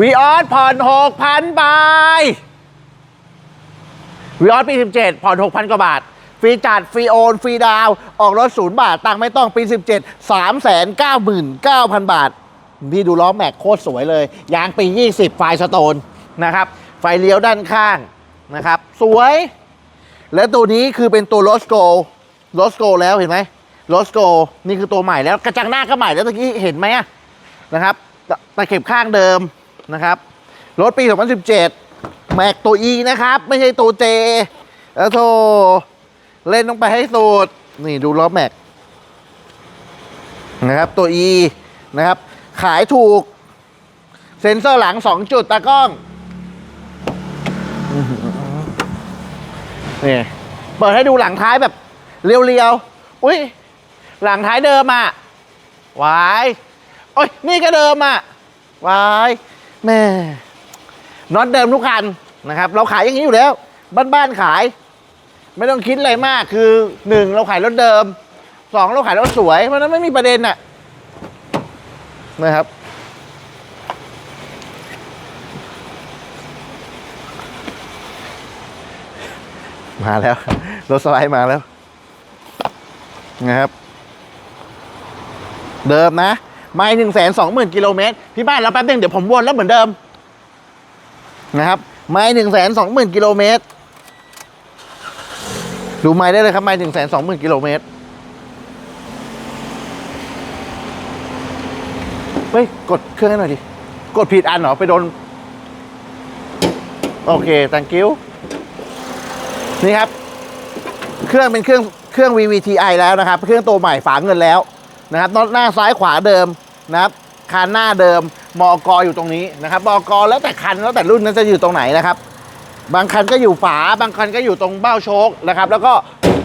วีออสผ่อนหกพันบาทวีออสปี17ผ่อน6,000กว่าบาท ฟรีจัดฟรีโอนฟรีดาว ออกรถศูนย์บาท ตังไม่ต้องปี17 399,000บาท พี่ดูล้อแม็กโคตรสวยเลย ยางปี20ไฟสโตนนะครับ ไฟเลี้ยวด้านข้างนะครับ สวย และตัวนี้คือเป็นตัวโรสโกโรสโกแล้วเห็นไหมโรสโกนี่คือตัวใหม่แล้วกระจังหน้าก็ใหม่แล้วตะกี้เห็นไหมนะครับตะเข็บข้างเดิม นะครับ รถปี 2017 แม็กตัว E นะครับ ไม่ใช่ตัว J แล้วโทเล่นต้องไปให้สุด นี่ดูล้อแม็กนะครับตัว E นะครับ ขายถูก เซ็นเซอร์หลัง 2 จุดตากล้องนี่เปิดให้ดูหลังท้ายแบบเรียวๆ อุ้ยหลังท้ายเดิมอะวายโอ้ยนี่ก็เดิมอะวาย แม่น็อตเดิมทุกคันนะครับ เราขายอย่างนี้อยู่แล้ว บ้านๆขาย ไม่ต้องคิดอะไรมากคือหนึ่งเราขายรถเดิมสองเราขายรถสวย เพราะนั้นไม่มีประเด็นอะนะครับ มาแล้ว รถสไลด์มาแล้วนะครับ เดิมนะ ไม่หนึ่งแสนสองหมื่นกิโลเมตรพี่บ้านเราแป๊บนึงเดี๋ยวผมวนแล้วเหมือนเดิมนะครับไม่หนึ่งแสนสองหมื่นกิโลเมตรดูไม่ได้เลยครับไม่หนึ่งแสนสองหมื่นกิโลเมตรเฮ้ยกดเครื่องให้หน่อยดิ กดผิดอันเหรอ ไปโดน โอเค thank you นี่ครับ เครื่องเป็นเครื่องเครื่อง VVTi แล้วนะครับ เครื่องตัวใหม่ฝาเงินแล้ว นะครับน็อตหน้าซ้ายขวาเดิมนะครับคานหน้าเดิมมอกอยู่ตรงนี้นะครับมอกแล้วแต่คันแล้วแต่รุ่นนั้นจะอยู่ตรงไหนนะครับ บางคันก็อยู่ฝา บางคันก็อยู่ตรงเบ้าโชคนะครับ แล้วก็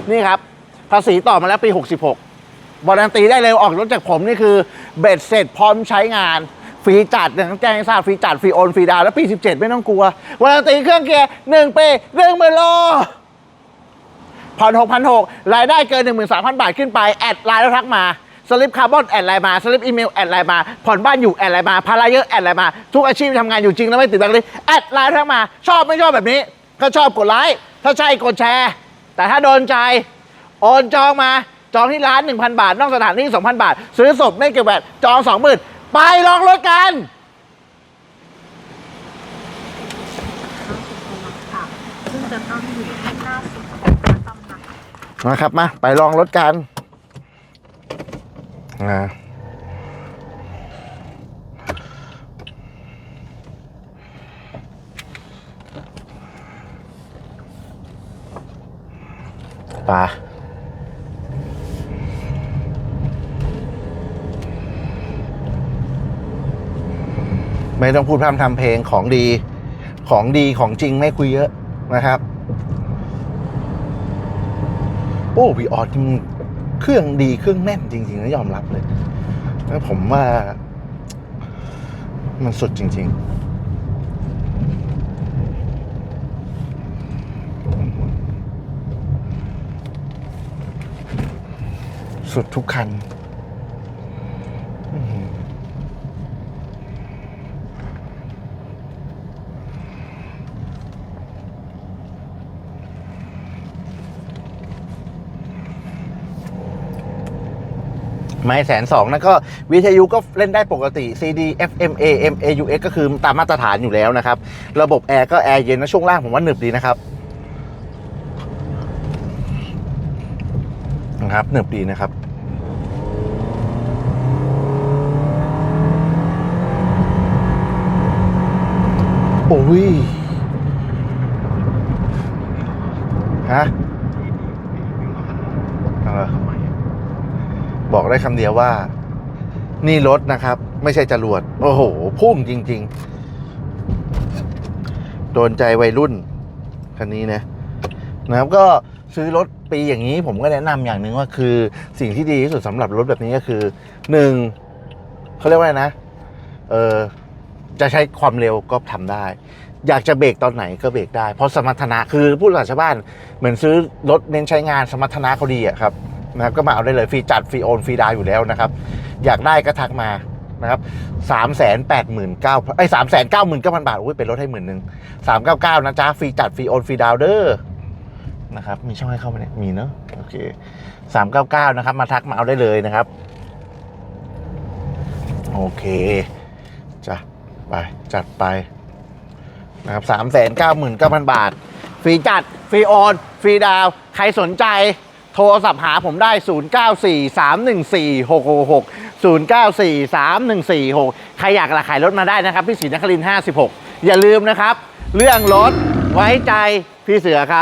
นี่ครับภาษีต่อมาแล้วปี 66บอรันตีได้เลยออกรถจากผมนี่คือเบ็ดเสร็จพร้อมใช้งานฟรีจัดอย่างแจ้งให้ทราบฟรีจัดฟรีโอนฟรีดาวแล้วปี 17 ไม่ต้องกลัววารันตีเครื่องเกียร์1ปีเรื่องมือโลผ่อน6,600รายได้เกิน13,000บาทขึ้นไป แอดไลน์แล้วทักมา สลิปคาร์บอนแอดไลน์มาสลิปอีเมลแอดไลน์มาผ่อนบ้านอยู่แอดไลน์มาภาระเยอะแอดไลน์มา ทุกอาชีพทำงานอยู่จริงแล้วไม่ติดบังเลยแอดไลน์ทักมา ชอบไม่ชอบแบบนี้ ถ้าชอบกดไลค์ถ้าใช่กดแชร์ แต่ถ้าโดนใจโอนจองมาจองที่ร้าน 1,000 บาท นอกสถานที่ 2,000 บาท ซื้อสดไม่เก็บแวดจอง 20,000 ไปลองรถกันค่ะซึ่งจะตั้งอยู่ที่หน้าสุดของพระตำหนักนะครับมา ไปลองรถกัน อ่าปลาไม่ต้องพูดพร่ำทำเพลงของดี ของดีของจริงไม่คุยเยอะนะครับ โอ้วีออดมัน เครื่องดีเครื่องแน่นจริงๆนะยอมรับเลย แล้วผมว่า มันสุดจริง ๆสุดทุกคัน ไม่แสนสองนะก็วิทยุก็เล่นได้ปกติ CD FM AM AUX ก็คือตามมาตรฐานอยู่แล้วนะครับ ระบบแอร์ก็แอร์เย็นนะช่วงล่างผมว่าหนึบดีนะครับนะครับหนึบดีนะครับโอ้ยฮะอะไร บอกได้คำเดียวว่า นี่รถนะครับ ไม่ใช่จรวด โอ้โห พุ่งจริง ๆ โดนใจวัยรุ่น คันนี้นะนะครับก็ซื้อรถปีอย่างนี้ผมก็แนะนำอย่างหนึ่งว่าคือสิ่งที่ดีที่สุดสำหรับรถแบบนี้ก็คือหนึ่งเขาเรียกว่านะเออจะใช้ความเร็วก็ทำได้ อยากจะเบรกตอนไหนก็เบรกได้ เพราะสมรรถนะคือพูดภาษาชาวบ้านเหมือนซื้อรถเน้นใช้งานสมรรถนะเขาดีอะครับ นะครับก็มาเอาได้เลยฟรีจัดฟรีโอนฟรีดาวอยู่แล้วนะครับ อยากได้ก็ทักมานะครับสามแสนแปดหมื่นเก้าไอ้สามแสนเก้าหมื่นเก้าพันบาทอุ้ยเป็นรถให้หมื่นหนึ่งสามเก้าเก้านะจ๊ะฟรีจัดฟรีโอนฟรีดาวเดอร์นะครับมีช่องให้เข้าไหมเนี่ยมีเนอะโอเคสามเก้าเก้านะครับ มาทักมาเอาได้เลยนะครับ โอเคจ้ะไปจัดไปนะครับสามแสนเก้าหมื่นเก้าพันบาท ฟรีจัด ฟรีโอน ฟรีดาว ใครสนใจ โทรศัพท์หาผมได้ 0943146666 09431466 ใครอยากระขายรถมาได้นะครับพี่ศรีนครินทร์56 อย่าลืมนะครับ เรื่องรถไว้ใจพี่เสือครับ